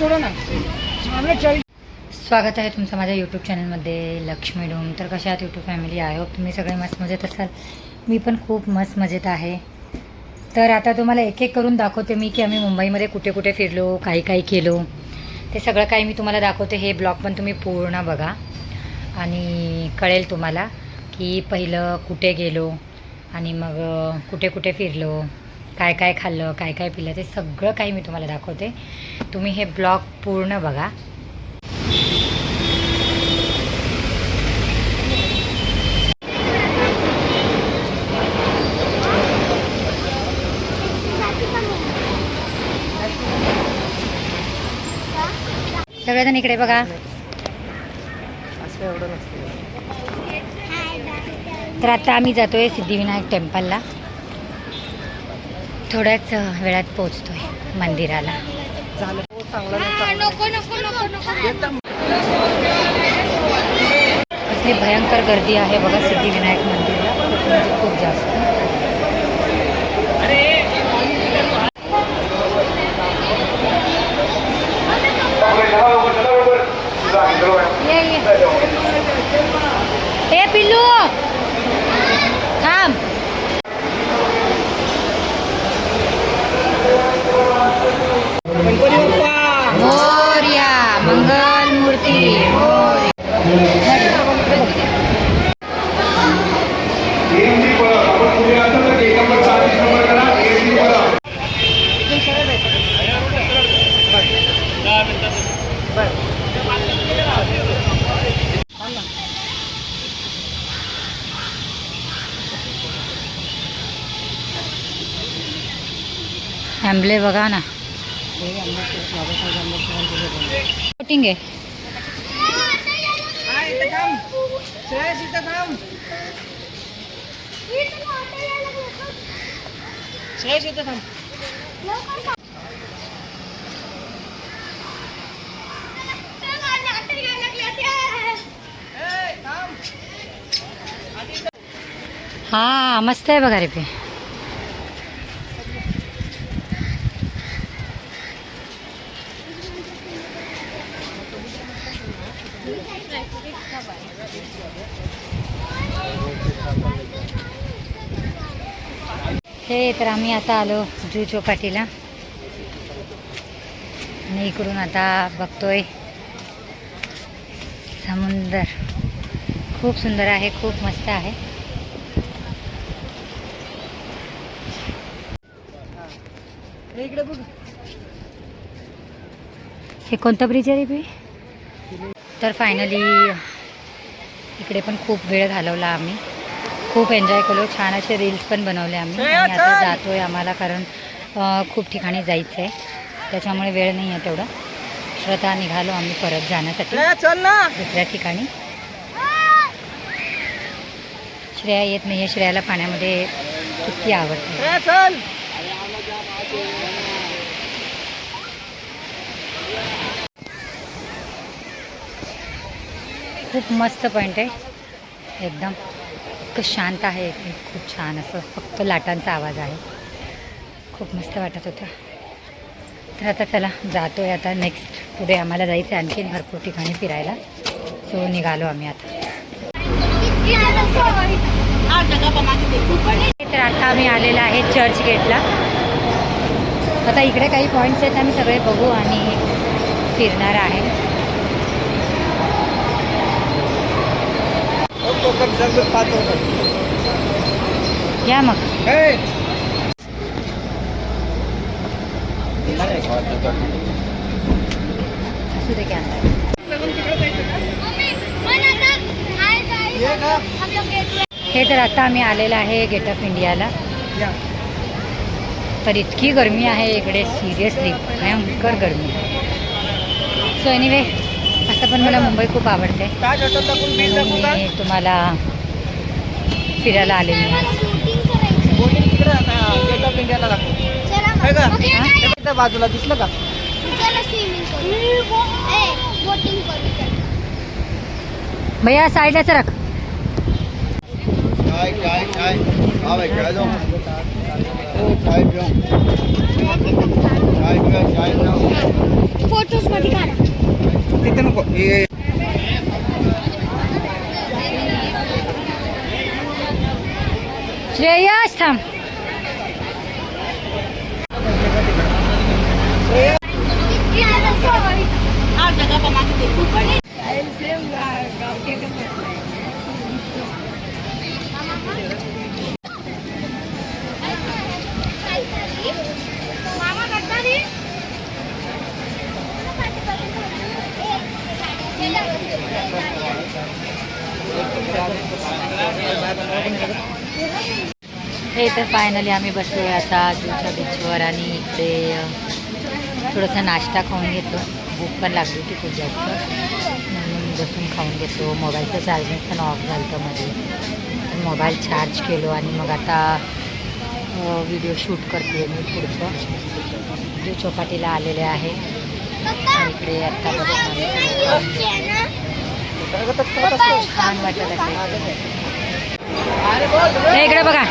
थोडं ना. सामने स्वागत आहे तुमचं माझ्या यूट्यूब चॅनलमध्ये लक्ष्मी डोम. तर कशा आहात यूट्यूब फॅमिली आहे होप तुम्ही सगळे मस्त मजेत असाल. मी पण खूप मस्त मजेत आहे. तर आता तुम्हाला एक एक करून दाखवते मी की आम्ही मुंबईमध्ये कुठे कुठे फिरलो काही काही केलो. ते सगळं काही मी तुम्हाला दाखवते. हे ब्लॉग पण तुम्ही पूर्ण बघा. आणि कळेल तुम्हाला की पहिलं कुठे गेलो आणि मग कुठे कुठे फिरलो. काय काय खाल्लं काय काय पिलं ते सगळं काही मी तुम्हाला दाखवते. तुम्ही हे ब्लॉग पूर्ण बघा. सगळेजण इकडे बघा. तर आता आम्ही जातोय सिद्धिविनायक टेम्पलला थोड्याच वेळात पोचतोय मंदिराला. कसली भयंकर गर्दी आहे बघा सिद्धिविनायक मंदिरला. खूप म्हणजे खूप जास्त. ये ये. आंबले बघा ना शूटिंग आहे हा इथं थांब श्रेयस इथं थांब श्रेयस इथं थांब ए, थांब हा मस्त आहे बघा रे पे हे तर आम्ही आता आलो जू चौपाटीला. आणि इकडून आता बघतोय समुंदर. खूप सुंदर आहे खूप मस्त आहे. हे इकडे बघ हे कोणतं ब्रिज आहे रे तर फायनली इकडे पण खूप वेळ घालवला आम्ही. खूप एन्जॉय केलो. छान असे रील्स पण बनवले आम्ही. आणि आता जातोय आम्हाला कारण खूप ठिकाणी जायचं आहे त्याच्यामुळे वेळ नाही आहे तेवढं. आता निघालो आम्ही परत जाण्यासाठी. दुसऱ्या ठिकाणी. श्रेया येत नाही आहे श्रेयाला पाण्यामध्ये किती आवडते श्रेया चल खूप मस्त पॉईंट आहे. एकदम इतकं शांत आहे. इथे. खूप छान असं फक्त लाटांचा आवाज आहे. खूप मस्त वाटत होतं. तर आता चला जातो आहे आता नेक्स्ट पुढे आम्हाला जायचं आहे आणखीन भरपूर ठिकाणी फिरायला. सो निघालो आम्ही आता. तर आता आम्ही आलेलो आहे चर्च गेटला आता इकडे काही पॉईंट्स आहेत आम्ही सगळे बघू आणि फिरणार आहे. पाच या मग. असू दे की हे तर आता आम्ही आलेलो आहे गेट ऑफ इंडियाला. तर इतकी गरमी आहे इकडे सिरियसली. भयंकर गरमी. सो एनिवे असं पण मला मुंबई खूप आवडते. मी तुम्हाला फिरायला इथं बाजूला दिसलं का? भैया साईडला सरक काय काय काय? हा काय जाऊ. फोटोज हे तर फायनली आम्ही बसलो आहे आता जूच्या बीचवर आणि इकडे थोडासा नाश्ता खाऊन घेतो. भूक पण लागली होती खूप जास्त. म्हणून बसून खाऊन घेतो. मोबाईलचं चार्जिंग पण ऑफ झालं होतं मध्ये मोबाईल चार्ज केलो आणि मग आता व्हिडिओ शूट करते मी पुढचं. जो चौपाटीला आलेले आहे. इकडे आत्ता बसून आम्ही सगळं खाऊन छान वाटत इकडे बघा.